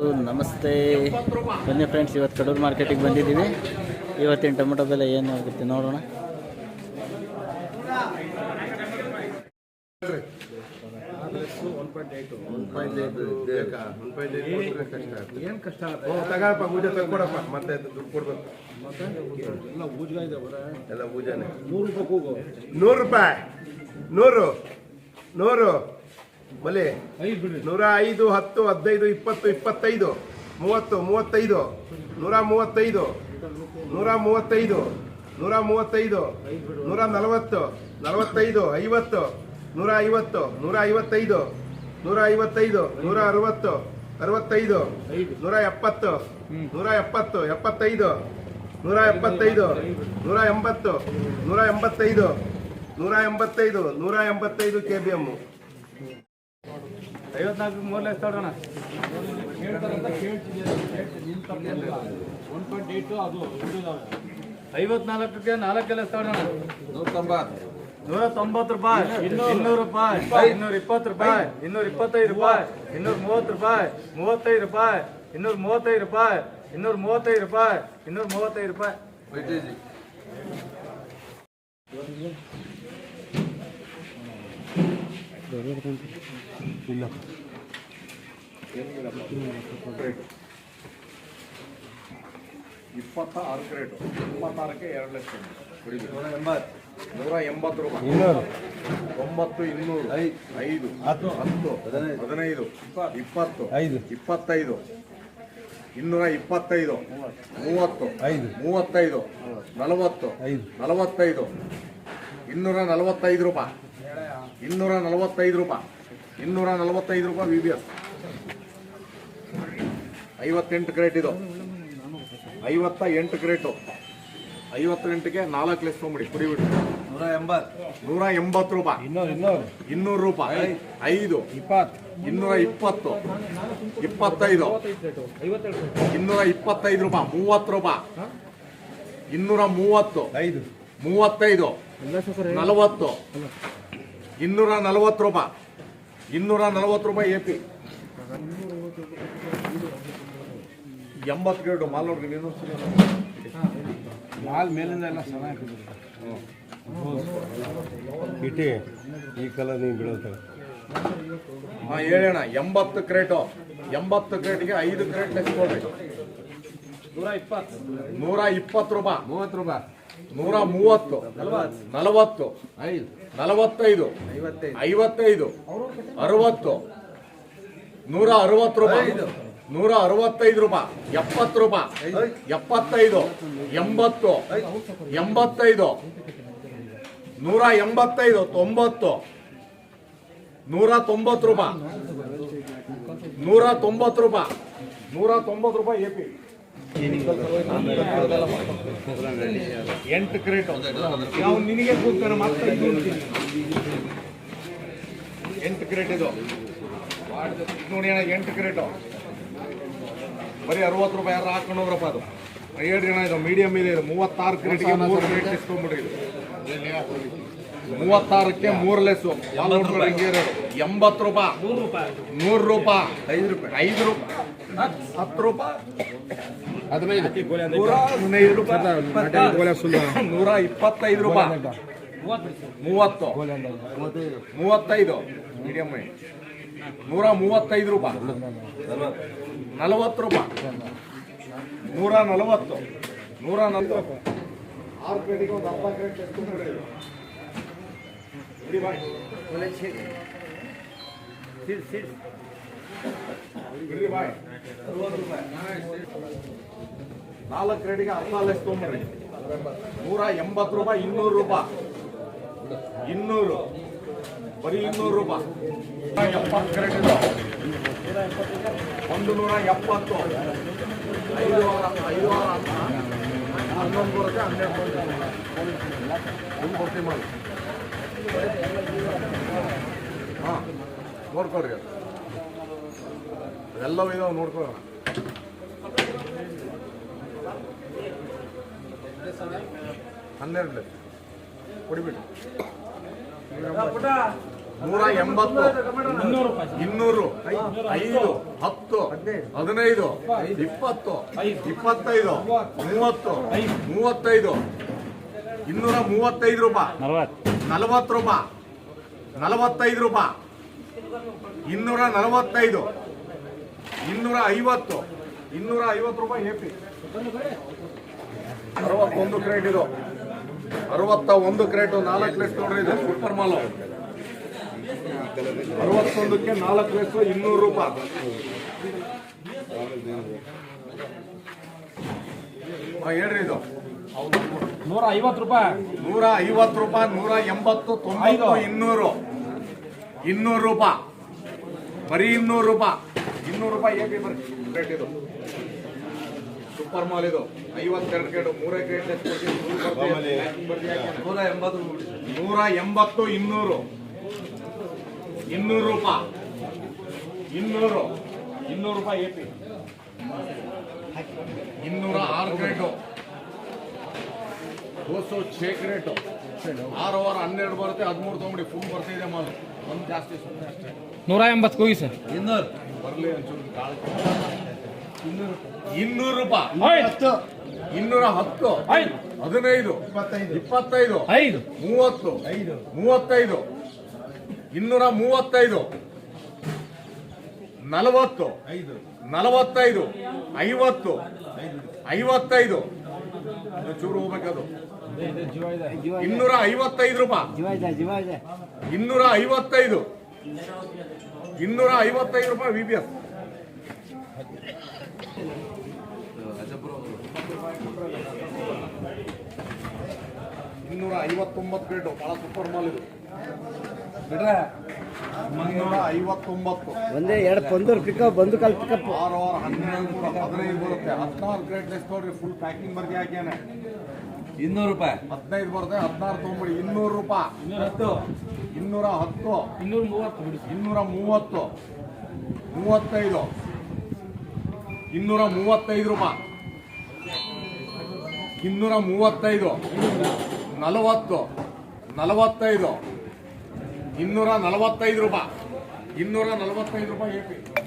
ನಮಸ್ತೆ. ಬನ್ನಿ ಫ್ರೆಂಡ್ಸ್ ಇವತ್ತು ಕಡೂರು ಮಾರ್ಕೆಟಿಗೆ ಬಂದಿದ್ದೀವಿ. ಇವತ್ತಿನ ಟೊಮೆಟೊ ಬೆಲೆ ಏನು ಆಗುತ್ತೆ ನೋಡೋಣ. ಏನ್ ಕಷ್ಟ? ತಗಪ್ಪ ಪೂಜೆ ತಗೊಡಪ್ಪ ಮತ್ತೆ ದುಡ್ಡು ಕೊಡ್ಬೇಕು. ಎಲ್ಲ ಊಜ್ಗ ಇದೆ ಬರೇ ಎಲ್ಲ ಪೂಜೆನೆ ನೂರು ರೂಪಾಯಿ ಕೂಗು. ನೂರು ರೂಪಾಯಿ. ನೂರು. ನೂರು. ಬಲಿ ನೂರ ಐದು ಹತ್ತು ಹದಿನೈದು ಇಪ್ಪತ್ತು ಇಪ್ಪತ್ತೈದು. ಮೂವತ್ತು ಮೂವತ್ತೈದು. ನೂರ ಮೂವತ್ತೈದು. ನೂರ ಮೂವತ್ತೈದು. ನೂರ ಮೂವತ್ತೈದು. ನೂರ ನಲವತ್ತು. ನಲವತ್ತೈದು ಐವತ್ತು. ನೂರ ಐವತ್ತು ನೂರ ಐವತ್ತೈದು. ನೂರ ಐವತ್ತೈದು ನೂರ ಅರವತ್ತು ಅರವತ್ತೈದು. ನೂರ ಎಪ್ಪತ್ತು. ನೂರ ಎಪ್ಪತ್ತು ಎಪ್ಪತ್ತೈದು. ನೂರ ಎಪ್ಪತ್ತೈದು. ನೂರ ಎಂಬತ್ತು. ನೂರ ಎಂಬತ್ತೈದು. ನೂರ ಎಂಬತ್ತೈದು. ನೂರ ಎಂಬತ್ತೈದು ಕೆ ಬಿ ಎಮ್ಮು. ಐವತ್ನಾಲ್ಕು ಮೂರನೇ ತೋಡೋಣ ಐವತ್ನಾಲ್ಕಕ್ಕೆ ನಾಲ್ಕೆಲ್ಲ ತಗೊಳ್ಳೋಣ ನೂರ ತೊಂಬತ್ತು ರೂಪಾಯಿ, ಇನ್ನೂರು ರೂಪಾಯಿ, ಇನ್ನೂರ ಇಪ್ಪತ್ತು ರೂಪಾಯಿ, ಇನ್ನೂರ ಇಪ್ಪತ್ತೈದು ರೂಪಾಯಿ, ಇನ್ನೂರ ಮೂವತ್ತು ರೂಪಾಯಿ, ಮೂವತ್ತೈದು ರೂಪಾಯಿ, ಇನ್ನೂರ ಮೂವತ್ತೈದು ರೂಪಾಯಿ, ಇನ್ನೂರ ಮೂವತ್ತೈದು ರೂಪಾಯಿ, ಇನ್ನೂರ ಮೂವತ್ತೈದು ರೂಪಾಯಿ. ಇಪ್ಪತ್ತ ಆರು ಕ್ರೇಟು ಇಪ್ಪತ್ತಾರಕ್ಕೆ ಎರಡು ಲಕ್ಷ ನೂರ ಎಂಬತ್ತು ನೂರ ಎಂಬತ್ತು ರೂಪಾಯಿ ಇನ್ನೂರು. ಐದು. ಹತ್ತು. ಹತ್ತು. ಹದಿನೈದು. ಇಪ್ಪತ್ತು. ಐದು. ಇಪ್ಪತ್ತೈದು. ಇನ್ನೂರ ಇಪ್ಪತ್ತೈದು. ಮೂವತ್ತು. ಐದು. ಮೂವತ್ತೈದು. ನಲವತ್ತು. ಐದು. ನಲವತ್ತೈದು. ಇನ್ನೂರ ನಲವತ್ತೈದು ರೂಪಾಯಿ. ಇನ್ನೂರ ನಲವತ್ತೈದು ರೂಪಾಯಿ. ಇನ್ನೂರ ನಲವತ್ತೈದು ರೂಪಾಯಿ ವಿ ಬಿ ಎಸ್ ಐವತ್ತೆಂಟು ಕ್ರೇಟ್ ಇದು. ಐವತ್ತ ಎಂಟು ಕ್ರೇಟು. ಐವತ್ತೆಂಟಿಗೆ ನಾಲ್ಕು ಲೆಸ್ ತೊಗೊಂಬಿಡಿ ಕುಡಿ ಬಿಡಿ. ನೂರ ಎಂಬತ್ತು ನೂರ ಎಂಬತ್ತು ರೂಪಾಯಿ ಇನ್ನೂರು ರೂಪಾಯಿ. ಐದು. ಇಪ್ಪತ್ತು. ಇನ್ನೂರ ಇಪ್ಪತ್ತು ಇಪ್ಪತ್ತೈದು. ಇನ್ನೂರ ಇಪ್ಪತ್ತೈದು ರೂಪಾಯಿ. ಮೂವತ್ತು ರೂಪಾಯಿ. ಇನ್ನೂರ ಮೂವತ್ತು ಐದು. ಮೂವತ್ತೈದು. ನಲವತ್ತು. ಇನ್ನೂರ ನಲವತ್ತು ರೂಪಾಯಿ. ಇನ್ನೂರ ನಲವತ್ತು ರೂಪಾಯಿ ಎ ಪಿ ಎಂಬತ್ತು ಗ್ರೇಡು ಮಾಲ್ ನೋಡ್ರಿ ನೀನು ಮಾಲ್ ಮೇಲಿಂದ ಎಲ್ಲ ಚೆನ್ನಾಗಿ ಇಟಿ ಈ ಕಲರ್ ನೀವು ಬೀಳುತ್ತೆ. ಹಾಂ ಹೇಳೋಣ ಎಂಬತ್ತು ಕ್ರೇಟು. ಎಂಬತ್ತು ಕ್ರೇಟ್ಗೆ ಐದು ಕ್ರೇಟ್ ತೆಗೆದುಕೊಳ್ರಿ ನೂರ ಇಪ್ಪತ್ತು. ನೂರ ಇಪ್ಪತ್ತು ರೂಪಾಯಿ. ಮೂವತ್ತು ರೂಪಾಯಿ. ನೂರ ಮೂವತ್ತು ನಲವತ್ತು. ಐದು. ನಲವತ್ತೈದು. ಐವತ್ತೈದು. ಐವತ್ತೈದು ಅರವತ್ತು. ನೂರ ಅರವತ್ತು ರೂಪಾಯಿ. ನೂರ ಅರವತ್ತೈದು ರೂಪಾಯಿ. ಎಪ್ಪತ್ತು ರೂಪಾಯಿ. ಎಪ್ಪತ್ತೈದು. ಎಂಬತ್ತು. ಎಂಬತ್ತೈದು. ನೂರ ಎಂಬತ್ತೈದು ತೊಂಬತ್ತು. ನೂರ ತೊಂಬತ್ತು ರೂಪಾಯಿ. ನೂರ ತೊಂಬತ್ತು ರೂಪಾಯಿ. ನೂರ ತೊಂಬತ್ತು ರೂಪಾಯಿ ಎ ಪಿ. ಎಂಟು ಕ್ರೇಟ್ ನಾವು ನಿನಗೆ ಕೂತ್ಕೊಂಡು ಅಂತೀನಿ. ಎಂಟು ಕ್ರೇಟ್ ಇದು. ಇದು ನೋಡಿ ಅಣ್ಣ, ಎಂಟು ಕ್ರೇಟು ಬರೀ ಅರವತ್ತು ರೂಪಾಯಿ ಯಾರು ಹಾಕೊಂಡೋಗ್ರಪ್ಪ ಅದು. ಹೇಳ್ರಿ ಜನ ಇದು ಮೀಡಿಯಂ ಇದೆ. ಇದು ಮೂವತ್ತಾರು ಕ್ರೇಟ್ಗೆ ಮೂರು ಕ್ರೇಟ್ ಇಸ್ಕೊಂಡ್ಬಿಡ್ರಿ ಇದು. ಮೂವತ್ತಾರಕ್ಕೆ ಮೂರು ಲೆಸ್ಸು ಇರೋದು ಎಂಬತ್ತು ರೂಪಾಯಿ. ನೂರು ರೂಪಾಯಿ. ಐದು ರೂಪಾಯಿ. ಐದು ರೂಪಾಯಿ. ಹತ್ತು ರೂಪಾಯಿ. ಹದಿನೈದು. ನೂರ ಹದಿನೈದು ರೂಪಾಯಿ. ನೂರ ಇಪ್ಪತ್ತೈದು ರೂಪಾಯಿ. ಮೂವತ್ತು ಮೂವತ್ತೈದು. ಮೀಡಿಯಂ ನೂರ ಮೂವತ್ತೈದು ರೂಪಾಯಿ. ನಲವತ್ತು ರೂಪಾಯಿ. ನೂರ ನಲವತ್ತು. ನೂರ ನಲವತ್ತು. ಆರು ಪ್ಲೇಟಿಗೆ ಒಂದು ಅರ್ಧ ಬಾಯ್. ನಾಲ್ಕು ರೇಟಿಗೆ ಅರ್ಧ ಲೆಸ್ ತೊಗೊಂಡ್ರಿ ನೂರ ಎಂಬತ್ತು ರೂಪಾಯಿ ಇನ್ನೂರು ರೂಪಾಯಿ. ಇನ್ನೂರು. ಬರೀ ಇನ್ನೂರು ರೂಪಾಯಿ. ಎಪ್ಪತ್ತು ಕ್ರೆಡಿಟ್ ಒಂದು ನೂರ ಎಪ್ಪತ್ತು. ಐದು ವಾರ ಐದು ವಾರ ಅಂತ ಹನ್ನೊಂದು ಬರುತ್ತೆ ಹನ್ನೆರಡು ಒಂದು ಕೊಡ್ತೀವಿ ಮಾಡಿ ಹಾಂ ನೋಡ್ಕೊಳ್ರಿ ಎಲ್ಲವೂ ಇದಾವೆ ನೋಡ್ಕೊಳ್ಳೋಣ ಹನ್ನೆರಡು ಕೊಡಿಬಿಟ್ಟು ನೂರ ಎಂಬತ್ತು ಇನ್ನೂರು ಐದು ಹತ್ತು ಹದಿನೈದು ಇಪ್ಪತ್ತು ಇಪ್ಪತ್ತೈದು ಮೂವತ್ತು ಮೂವತ್ತೈದು ಇನ್ನೂರ ಮೂವತ್ತೈದು ರೂಪಾಯಿ. ನಲ್ವತ್ತು. ರೂಪಾಯಿ. ನಲವತ್ತೈದು ರೂಪಾಯಿ. ಇನ್ನೂರ ನಲವತ್ತೈದು. ಇನ್ನೂರ ಐವತ್ತು. ಇನ್ನೂರ ಐವತ್ತು ರೂಪಾಯಿ ಎ ಪಿ ಅರವತ್ತೊಂದು ಕ್ರೇಟ್ ಇದು. ಅರವತ್ತ ಒಂದು ಕ್ರೇಟು ನಾಲ್ಕು ಕ್ರೇಟ್ ನೋಡ್ರಿ ಇದು ಸೂಪರ್ ಮಾಲು. ಅರವತ್ತೊಂದಕ್ಕೆ ನಾಲ್ಕು ಲೆಸ್ ಇನ್ನೂರು ರೂಪಾಯಿ ಹೇಳ್ರಿ ಇದು. ನೂರ ಐವತ್ತು ರೂಪಾಯಿ. ನೂರ ಐವತ್ತು ರೂಪಾಯಿ ನೂರ ಎಂಬತ್ತು ತೊಂಬತ್ತು ಇನ್ನೂರು. ಇನ್ನೂರು ರೂಪಾಯಿ ಬರೀ ಇನ್ನೂರು ರೂಪಾಯಿ ಇನ್ನೂರು ರೂಪಾಯಿ ಏಕೆ ಬರೀ? ರೇಟ್ ಇದು. ಸೂಪರ್ ಮಾಲ್ ಇದು. ಐವತ್ತೆರಡು ಗೇಟು ಮೂರೇ ಗೇಟ್ ನೂರ ಎಂಬತ್ತು. ನೂರ ಎಂಬತ್ತು ಇನ್ನೂರು. ಇನ್ನೂರು ರೂಪಾಯಿ. ಇನ್ನೂರು. ಇನ್ನೂರು ರೂಪಾಯಿ ಎ ಪಿ ಇನ್ನೂರ ಆರು ಗ್ರೇಟು ದೋಸು ಚೇಕ್ ರೇಟು ಆರು ಅವರ್ ಹನ್ನೆರಡು ಬರುತ್ತೆ ಹದಿಮೂರು ತೊಗೊಂಡು ಫುಲ್ ಬರ್ತಿದೆ ಮಾಲು. ಒಂದು ಜಾಸ್ತಿ ಸುಮ್ಮನೆ ಅಷ್ಟೇ. ನೂರ ಎಂಬತ್ತು ಕೂಗಿ ಸರ್. ಬರಲಿ ಒಂಚೂರು ಕಾಳು ಇನ್ನೂರು ರೂಪಾಯಿ. ಇನ್ನೂರ ಹತ್ತು. ಹದಿನೈದು. ಇಪ್ಪತ್ತೈದು. ಐದು. ಮೂವತ್ತು. ಮೂವತ್ತೈದು. ಇನ್ನೂರ ಮೂವತ್ತೈದು ನಲವತ್ತು ನಲವತ್ತೈದು. ಐವತ್ತು. ಐವತ್ತೈದು. ಚೂರು ಹೋಗ್ಬೇಕದು. ಇನ್ನೂರ ಐವತ್ತೈದು ರೂಪಾಯಿ. ಇನ್ನೂರ ಐವತ್ತೈದು ಇನ್ನೂರ ಐವತ್ತೈದು ರೂಪಾಯಿ ವಿ ಬಿ ಎಸ್ ಇನ್ನೂರ ಐವತ್ತೊಂಬತ್ತು ರೇಟು ಬಹಳ ಸೂಪರ್ ಮಾಲ್ ಇದು. ಐವತ್ತೊಂಬತ್ತು. ಒಂದೇ ಎರಡು ಪಂದೂರು ಪಿಕಪ್ ಬಂದು ಕಾಲು ಪಿಕಪ್ ಆರು ಆರು ಹನ್ನೆರಡು ನೂರ ಹದಿನೈದು ಬರುತ್ತೆ. ಹದಿನಾರು ಗ್ರೇಟ್ ಲೆಸ್ ನೋಡ್ರಿ ಫುಲ್ ಪ್ಯಾಕಿಂಗ್ ಬರ್ದಿ ಹಾಕ್ಯಾನೆ ಇನ್ನೂರು ರೂಪಾಯಿ. ಹದಿನೈದು ಬರುತ್ತೆ ಹದಿನಾರು ತೊಗೊಂಬಿಡಿ. ಇನ್ನೂರು ರೂಪಾಯಿ. ಇನ್ನೂರ ಹತ್ತು. ಇನ್ನೂರ ಮೂವತ್ತು ಬಿಡಿ. ಇನ್ನೂರ ಮೂವತ್ತು. ಮೂವತ್ತೈದು. ಇನ್ನೂರ ಮೂವತ್ತೈದು ರೂಪಾಯಿ. ಇನ್ನೂರ ಮೂವತ್ತೈದು. ನಲವತ್ತು. ನಲವತ್ತೈದು. ಇನ್ನೂರ ನಲವತ್ತೈದು ರೂಪಾಯಿ. ಇನ್ನೂರ ನಲವತ್ತೈದು ರೂಪಾಯಿ ಎ